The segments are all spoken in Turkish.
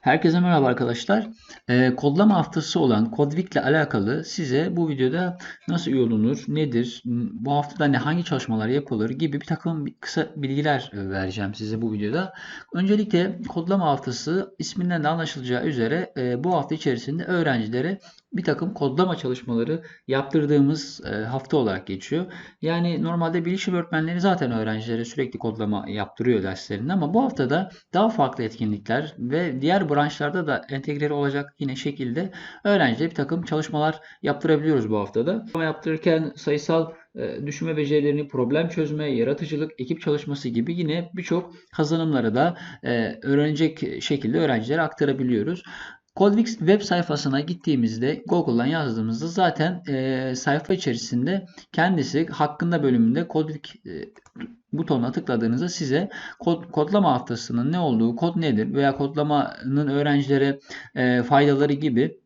Herkese merhaba arkadaşlar. Ee, kodlama haftası olan Kodvik ile alakalı size bu videoda nasıl üye olunur, nedir, bu haftada ne hangi çalışmalar yapılır gibi bir takım kısa bilgiler e, vereceğim size bu videoda. Öncelikle kodlama haftası isminden de anlaşılacağı üzere e, bu hafta içerisinde öğrencilere bir takım kodlama çalışmaları yaptırdığımız e, hafta olarak geçiyor. Yani normalde bilişim öğretmenleri zaten öğrencilere sürekli kodlama yaptırıyor derslerinde ama bu haftada daha farklı etkinlikler ve diğer branşlarda da entegre olacak yine şekilde öğrencilere bir takım çalışmalar yaptırabiliyoruz bu haftada. Ama yaptırırken sayısal e, düşünme becerilerini, problem çözme, yaratıcılık, ekip çalışması gibi yine birçok kazanımları da e, öğrenecek şekilde öğrencilere aktarabiliyoruz. Codewix web sayfasına gittiğimizde Google'dan yazdığımızda zaten e, sayfa içerisinde kendisi hakkında bölümünde Codewix e, butonuna tıkladığınızda size kod, kodlama haftasının ne olduğu, kod nedir veya kodlamanın öğrencilere e, faydaları gibi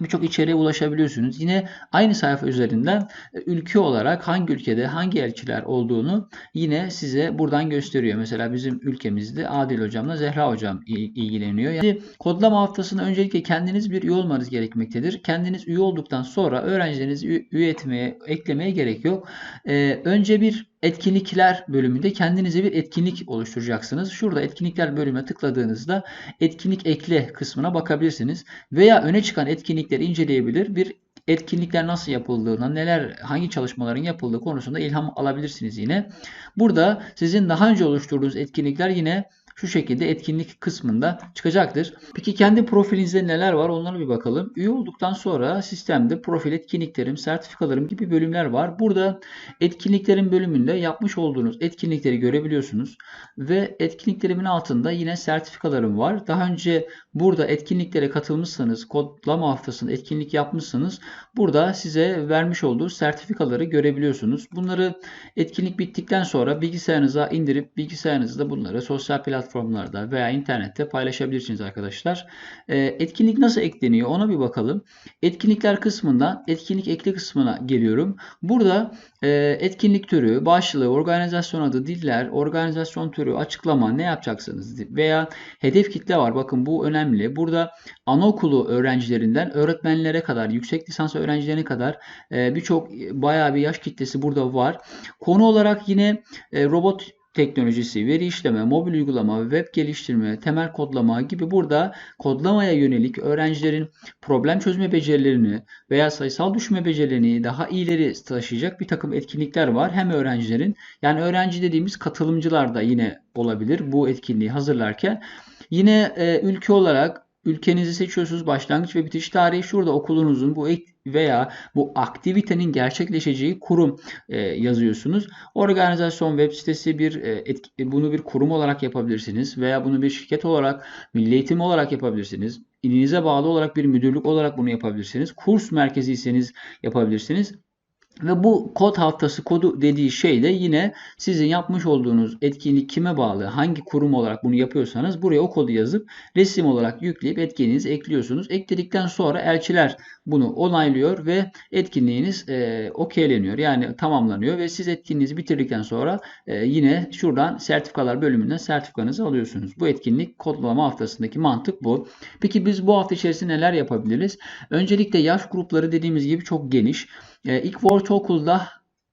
birçok içeriğe ulaşabiliyorsunuz. Yine aynı sayfa üzerinden e, ülke olarak hangi ülkede hangi elçiler olduğunu yine size buradan gösteriyor. Mesela bizim ülkemizde Adil hocamla Zehra hocam ilgileniyor. Yani kodlama haftasında öncelikle kendiniz bir üye olmanız gerekmektedir. Kendiniz üye olduktan sonra öğrencilerinizi üye etmeye, eklemeye gerek yok. Ee, önce bir etkinlikler bölümünde kendinize bir etkinlik oluşturacaksınız. Şurada etkinlikler bölümüne tıkladığınızda etkinlik ekle kısmına bakabilirsiniz. Veya öne çıkan etkinlikleri inceleyebilir. Bir etkinlikler nasıl yapıldığına, neler, hangi çalışmaların yapıldığı konusunda ilham alabilirsiniz yine. Burada sizin daha önce oluşturduğunuz etkinlikler yine şu şekilde etkinlik kısmında çıkacaktır. Peki kendi profilinizde neler var onlara bir bakalım. Üye olduktan sonra sistemde profil etkinliklerim, sertifikalarım gibi bölümler var. Burada etkinliklerin bölümünde yapmış olduğunuz etkinlikleri görebiliyorsunuz. Ve etkinliklerimin altında yine sertifikalarım var. Daha önce burada etkinliklere katılmışsanız, kodlama haftasında etkinlik yapmışsanız burada size vermiş olduğu sertifikaları görebiliyorsunuz. Bunları etkinlik bittikten sonra bilgisayarınıza indirip bilgisayarınızda bunları sosyal platformlarda platformlarda veya internette paylaşabilirsiniz arkadaşlar. Ee, etkinlik nasıl ekleniyor ona bir bakalım. Etkinlikler kısmında etkinlik ekle kısmına geliyorum. Burada e, etkinlik türü, başlığı, organizasyon adı, diller, organizasyon türü, açıklama ne yapacaksınız veya hedef kitle var. Bakın bu önemli. Burada anaokulu öğrencilerinden öğretmenlere kadar, yüksek lisans öğrencilerine kadar e, birçok bayağı bir yaş kitlesi burada var. Konu olarak yine e, robot teknolojisi, veri işleme, mobil uygulama, web geliştirme, temel kodlama gibi burada kodlamaya yönelik öğrencilerin problem çözme becerilerini veya sayısal düşünme becerilerini daha ileri taşıyacak bir takım etkinlikler var. Hem öğrencilerin yani öğrenci dediğimiz katılımcılar da yine olabilir bu etkinliği hazırlarken. Yine e, ülke olarak ülkenizi seçiyorsunuz. Başlangıç ve bitiş tarihi şurada okulunuzun bu veya bu aktivitenin gerçekleşeceği kurum e, yazıyorsunuz. Organizasyon web sitesi bir e, etki, bunu bir kurum olarak yapabilirsiniz veya bunu bir şirket olarak, milli eğitim olarak yapabilirsiniz. İlinize bağlı olarak bir müdürlük olarak bunu yapabilirsiniz. Kurs merkeziyseniz yapabilirsiniz. Ve bu kod haftası kodu dediği şey de yine sizin yapmış olduğunuz etkinlik kime bağlı, hangi kurum olarak bunu yapıyorsanız buraya o kodu yazıp resim olarak yükleyip etkinliğinizi ekliyorsunuz. Ekledikten sonra elçiler bunu onaylıyor ve etkinliğiniz e, okeyleniyor. Yani tamamlanıyor ve siz etkinliğinizi bitirdikten sonra e, yine şuradan sertifikalar bölümünden sertifikanızı alıyorsunuz. Bu etkinlik kodlama haftasındaki mantık bu. Peki biz bu hafta içerisinde neler yapabiliriz? Öncelikle yaş grupları dediğimiz gibi çok geniş. E, ilk ortaokulda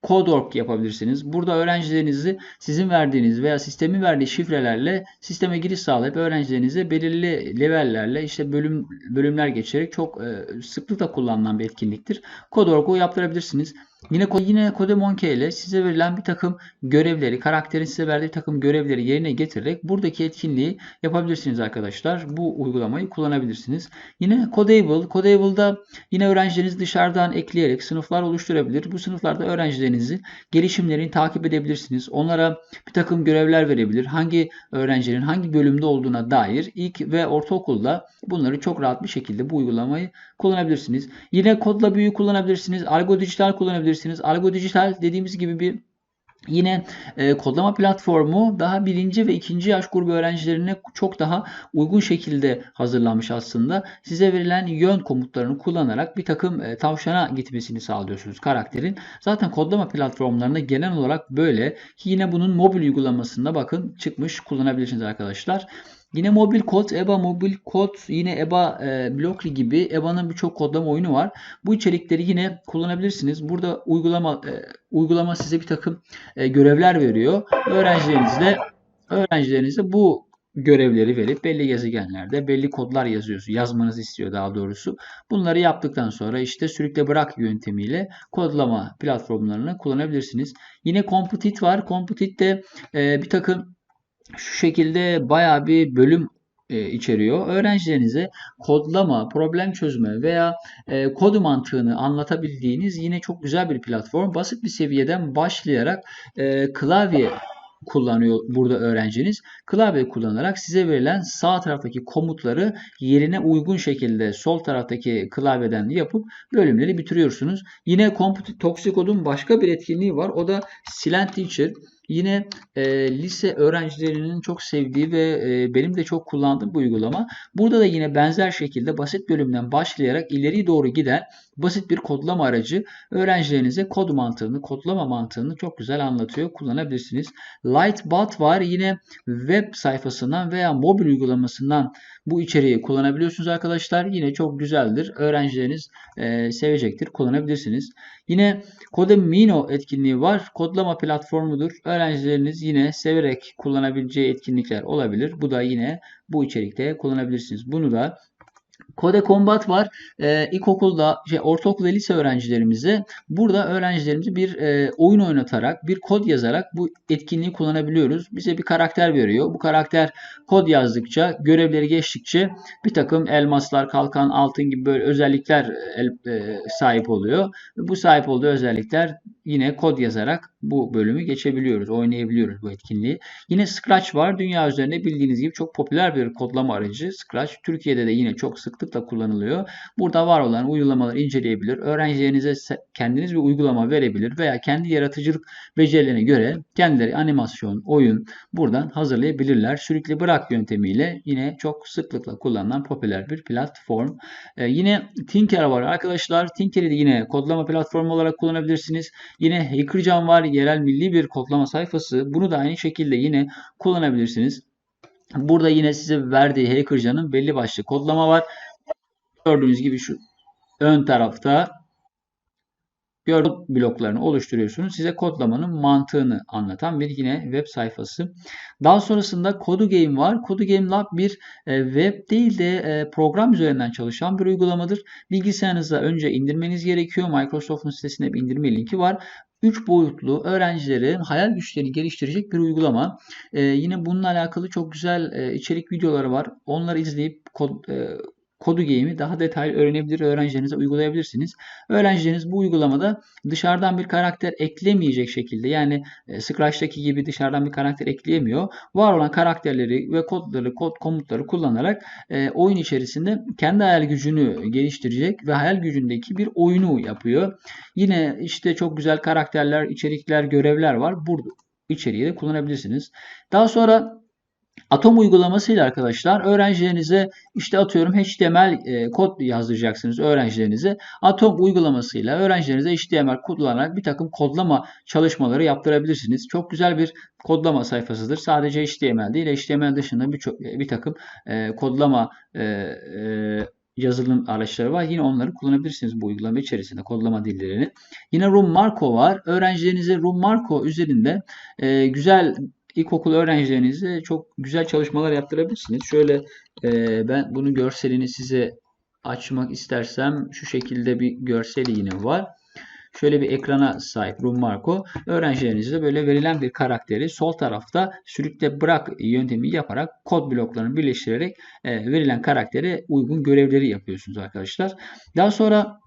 Codorg yapabilirsiniz. Burada öğrencilerinizi sizin verdiğiniz veya sistemin verdiği şifrelerle sisteme giriş sağlayıp öğrencilerinize belirli levellerle işte bölüm bölümler geçerek çok e, sıklıkla kullanılan bir etkinliktir. Codorg'u yaptırabilirsiniz. Yine yine Codemonkey ile size verilen bir takım görevleri, karakterin size verdiği takım görevleri yerine getirerek buradaki etkinliği yapabilirsiniz arkadaşlar. Bu uygulamayı kullanabilirsiniz. Yine Codable, Codable'da yine öğrencileriniz dışarıdan ekleyerek sınıflar oluşturabilir. Bu sınıflarda öğrencilerinizin gelişimlerini takip edebilirsiniz. Onlara bir takım görevler verebilir. Hangi öğrencinin hangi bölümde olduğuna dair ilk ve ortaokulda bunları çok rahat bir şekilde bu uygulamayı kullanabilirsiniz. Yine kodla büyü kullanabilirsiniz. Algo dijital kullanabilirsiniz kullanabilirsiniz. Algo Dijital dediğimiz gibi bir Yine e, kodlama platformu daha birinci ve ikinci yaş grubu öğrencilerine çok daha uygun şekilde hazırlanmış aslında. Size verilen yön komutlarını kullanarak bir takım e, tavşana gitmesini sağlıyorsunuz karakterin. Zaten kodlama platformlarında genel olarak böyle yine bunun mobil uygulamasında bakın çıkmış kullanabilirsiniz arkadaşlar. Yine mobil kod, EBA mobil kod, yine EBA e, Blockly gibi EBA'nın birçok kodlama oyunu var. Bu içerikleri yine kullanabilirsiniz. Burada uygulama e, uygulama size bir takım e, görevler veriyor. Öğrencilerinizle öğrencilerinize bu görevleri verip belli gezegenlerde belli kodlar yazıyorsun. Yazmanızı istiyor daha doğrusu. Bunları yaptıktan sonra işte sürükle bırak yöntemiyle kodlama platformlarını kullanabilirsiniz. Yine Computit var. Computit'te e, bir takım şu şekilde bayağı bir bölüm e, içeriyor. Öğrencilerinize kodlama, problem çözme veya e, mantığını anlatabildiğiniz yine çok güzel bir platform. Basit bir seviyeden başlayarak e, klavye kullanıyor burada öğrenciniz. Klavye kullanarak size verilen sağ taraftaki komutları yerine uygun şekilde sol taraftaki klavyeden yapıp bölümleri bitiriyorsunuz. Yine Toxicode'un başka bir etkinliği var. O da Silent Teacher. Yine e, lise öğrencilerinin çok sevdiği ve e, benim de çok kullandığım bu uygulama. Burada da yine benzer şekilde basit bölümden başlayarak ileriye doğru giden basit bir kodlama aracı öğrencilerinize kod mantığını, kodlama mantığını çok güzel anlatıyor. Kullanabilirsiniz. Lightbot var. Yine web sayfasından veya mobil uygulamasından bu içeriği kullanabiliyorsunuz arkadaşlar. Yine çok güzeldir. Öğrencileriniz e, sevecektir. Kullanabilirsiniz. Yine Codemino etkinliği var. Kodlama platformudur. Öğrencileriniz yine severek kullanabileceği etkinlikler olabilir. Bu da yine bu içerikte kullanabilirsiniz. Bunu da Kode Combat var. Ee, ilkokulda, şey, ortaokul ve lise öğrencilerimize burada öğrencilerimizi bir e, oyun oynatarak, bir kod yazarak bu etkinliği kullanabiliyoruz. Bize bir karakter veriyor. Bu karakter kod yazdıkça, görevleri geçtikçe bir takım elmaslar, kalkan, altın gibi böyle özellikler e, e, sahip oluyor. Bu sahip olduğu özellikler yine kod yazarak bu bölümü geçebiliyoruz, oynayabiliyoruz bu etkinliği. Yine Scratch var. Dünya üzerinde bildiğiniz gibi çok popüler bir kodlama aracı. Scratch Türkiye'de de yine çok sıklıkla kullanılıyor. Burada var olan uygulamaları inceleyebilir. Öğrencilerinize kendiniz bir uygulama verebilir veya kendi yaratıcılık becerilerine göre kendileri animasyon, oyun buradan hazırlayabilirler. Sürükle bırak yöntemiyle yine çok sıklıkla kullanılan popüler bir platform. Ee, yine Tinker var arkadaşlar. Tinker'i de yine kodlama platformu olarak kullanabilirsiniz. Yine HackerCam var yerel milli bir kodlama sayfası. Bunu da aynı şekilde yine kullanabilirsiniz. Burada yine size verdiği Hackercan'ın belli başlı kodlama var. Gördüğünüz gibi şu ön tarafta gördüğünüz bloklarını oluşturuyorsunuz. Size kodlamanın mantığını anlatan bir yine web sayfası. Daha sonrasında Kodugame var. Kodugame Lab bir e, web değil de e, program üzerinden çalışan bir uygulamadır. Bilgisayarınıza önce indirmeniz gerekiyor. Microsoft'un sitesinde bir indirme linki var. 3 boyutlu öğrencilerin hayal güçlerini geliştirecek bir uygulama. Ee, yine bununla alakalı çok güzel e, içerik videoları var. Onları izleyip kod, e, Kodu Game'i daha detaylı öğrenebilir, öğrencilerinize uygulayabilirsiniz. Öğrencileriniz bu uygulamada dışarıdan bir karakter eklemeyecek şekilde yani e, Scratch'taki gibi dışarıdan bir karakter ekleyemiyor. Var olan karakterleri ve kodları, kod komutları kullanarak e, oyun içerisinde kendi hayal gücünü geliştirecek ve hayal gücündeki bir oyunu yapıyor. Yine işte çok güzel karakterler, içerikler, görevler var. Burada içeriği de kullanabilirsiniz. Daha sonra Atom uygulamasıyla arkadaşlar öğrencilerinize işte atıyorum HTML e, kod yazdıracaksınız öğrencilerinize. Atom uygulamasıyla öğrencilerinize HTML kullanarak bir takım kodlama çalışmaları yaptırabilirsiniz. Çok güzel bir kodlama sayfasıdır. Sadece HTML değil HTML dışında birçok bir takım e, kodlama e, e, yazılım araçları var. Yine onları kullanabilirsiniz bu uygulama içerisinde kodlama dillerini. Yine Room Marco var. Öğrencilerinize Room Marco üzerinde e, güzel ilkokul öğrencilerinize çok güzel çalışmalar yaptırabilirsiniz. Şöyle e, ben bunun görselini size açmak istersem şu şekilde bir görseli yine var. Şöyle bir ekrana sahip Room Marco. Öğrencilerinize böyle verilen bir karakteri sol tarafta sürükle bırak yöntemi yaparak kod bloklarını birleştirerek e, verilen karaktere uygun görevleri yapıyorsunuz arkadaşlar. Daha sonra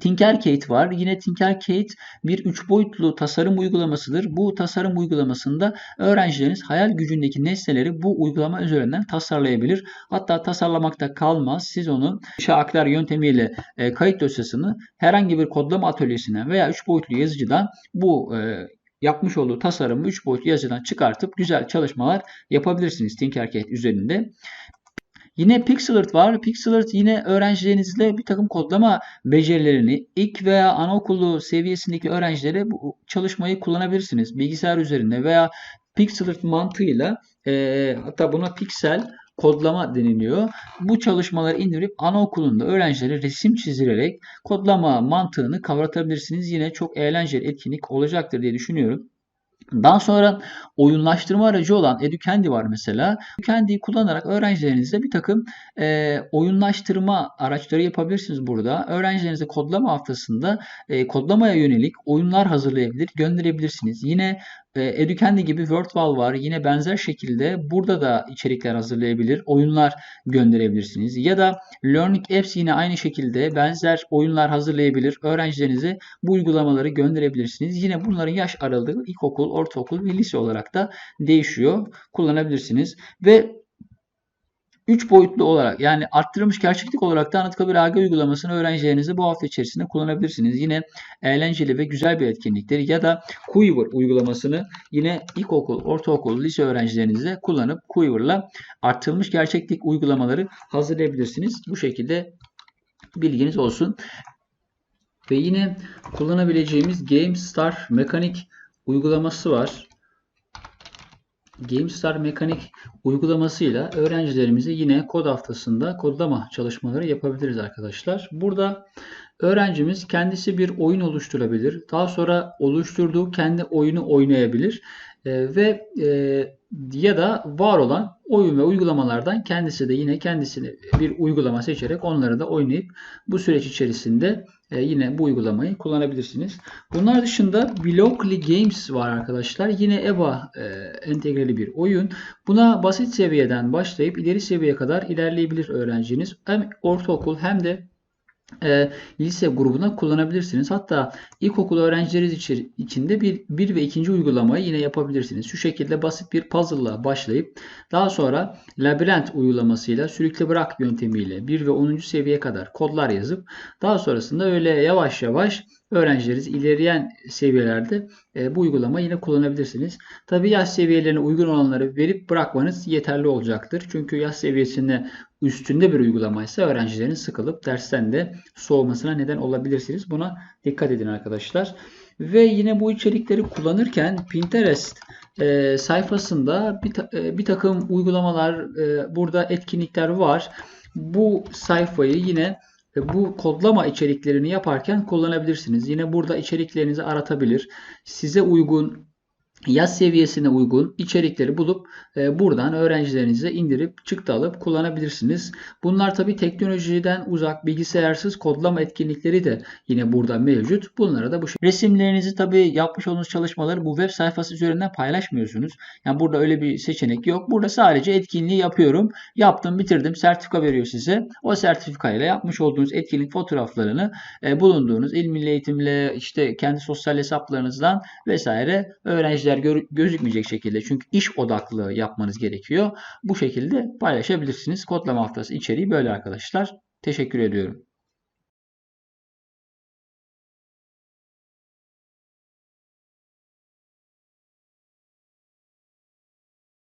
Tinkercad var. Yine Tinkercad bir üç boyutlu tasarım uygulamasıdır. Bu tasarım uygulamasında öğrencileriniz hayal gücündeki nesneleri bu uygulama üzerinden tasarlayabilir. Hatta tasarlamakta kalmaz. Siz onu aktar yöntemiyle e, kayıt dosyasını herhangi bir kodlama atölyesinden veya üç boyutlu yazıcıdan bu e, yapmış olduğu tasarımı 3 boyutlu yazıdan çıkartıp güzel çalışmalar yapabilirsiniz Tinkercad üzerinde. Yine Pixelart var. Pixelart yine öğrencilerinizle bir takım kodlama becerilerini ilk veya anaokulu seviyesindeki öğrencilere bu çalışmayı kullanabilirsiniz. Bilgisayar üzerinde veya Pixelart mantığıyla e, hatta buna Pixel kodlama deniliyor. Bu çalışmaları indirip anaokulunda öğrencilere resim çizdirerek kodlama mantığını kavratabilirsiniz. Yine çok eğlenceli etkinlik olacaktır diye düşünüyorum. Daha sonra oyunlaştırma aracı olan Edukendi var mesela. Edukendi'yi kullanarak öğrencilerinize bir takım e, oyunlaştırma araçları yapabilirsiniz burada. Öğrencilerinize kodlama haftasında e, kodlamaya yönelik oyunlar hazırlayabilir, gönderebilirsiniz. Yine Edukendi gibi WordWall var. Yine benzer şekilde burada da içerikler hazırlayabilir, oyunlar gönderebilirsiniz. Ya da Learning Apps yine aynı şekilde benzer oyunlar hazırlayabilir. Öğrencilerinize bu uygulamaları gönderebilirsiniz. Yine bunların yaş aralığı ilkokul, ortaokul ve lise olarak da değişiyor. Kullanabilirsiniz. Ve 3 boyutlu olarak yani arttırılmış gerçeklik olarak da Anıtkabir AG uygulamasını öğrencilerinize bu hafta içerisinde kullanabilirsiniz. Yine eğlenceli ve güzel bir etkinliktir. Ya da Quiver uygulamasını yine ilkokul, ortaokul, lise öğrencilerinize kullanıp Quiver'la arttırılmış gerçeklik uygulamaları hazırlayabilirsiniz. Bu şekilde bilginiz olsun. Ve yine kullanabileceğimiz GameStar mekanik uygulaması var. GameStar mekanik uygulamasıyla öğrencilerimize yine kod haftasında kodlama çalışmaları yapabiliriz arkadaşlar. Burada öğrencimiz kendisi bir oyun oluşturabilir. Daha sonra oluşturduğu kendi oyunu oynayabilir. E, ve e, ya da var olan oyun ve uygulamalardan kendisi de yine kendisini bir uygulama seçerek onları da oynayıp bu süreç içerisinde e, yine bu uygulamayı kullanabilirsiniz. Bunlar dışında Blockly Games var arkadaşlar. Yine EBA e, entegreli bir oyun. Buna basit seviyeden başlayıp ileri seviyeye kadar ilerleyebilir öğrenciniz. Hem ortaokul hem de e, lise grubuna kullanabilirsiniz. Hatta ilkokul öğrencileri için de bir, bir ve ikinci uygulamayı yine yapabilirsiniz. Şu şekilde basit bir puzzle'la başlayıp daha sonra labirent uygulamasıyla sürükle bırak yöntemiyle 1 ve 10. seviyeye kadar kodlar yazıp daha sonrasında öyle yavaş yavaş öğrencileriniz ilerleyen seviyelerde e, bu uygulamayı yine kullanabilirsiniz. Tabi yaş seviyelerine uygun olanları verip bırakmanız yeterli olacaktır. Çünkü yaş seviyesine üstünde bir uygulamaysa öğrencilerin sıkılıp dersten de soğumasına neden olabilirsiniz. Buna dikkat edin arkadaşlar. Ve yine bu içerikleri kullanırken Pinterest e, sayfasında bir, ta, e, bir takım uygulamalar, e, burada etkinlikler var. Bu sayfayı yine bu kodlama içeriklerini yaparken kullanabilirsiniz. Yine burada içeriklerinizi aratabilir. Size uygun yaz seviyesine uygun içerikleri bulup e, buradan öğrencilerinize indirip çıktı alıp kullanabilirsiniz. Bunlar tabi teknolojiden uzak bilgisayarsız kodlama etkinlikleri de yine burada mevcut. Bunlara da bu şekilde. Resimlerinizi tabi yapmış olduğunuz çalışmaları bu web sayfası üzerinden paylaşmıyorsunuz. Yani burada öyle bir seçenek yok. Burada sadece etkinliği yapıyorum. Yaptım bitirdim sertifika veriyor size. O sertifikayla yapmış olduğunuz etkinlik fotoğraflarını e, bulunduğunuz il milli eğitimle işte kendi sosyal hesaplarınızdan vesaire öğrenciler bilgiler gözükmeyecek şekilde çünkü iş odaklı yapmanız gerekiyor. Bu şekilde paylaşabilirsiniz. Kodlama haftası içeriği böyle arkadaşlar. Teşekkür ediyorum.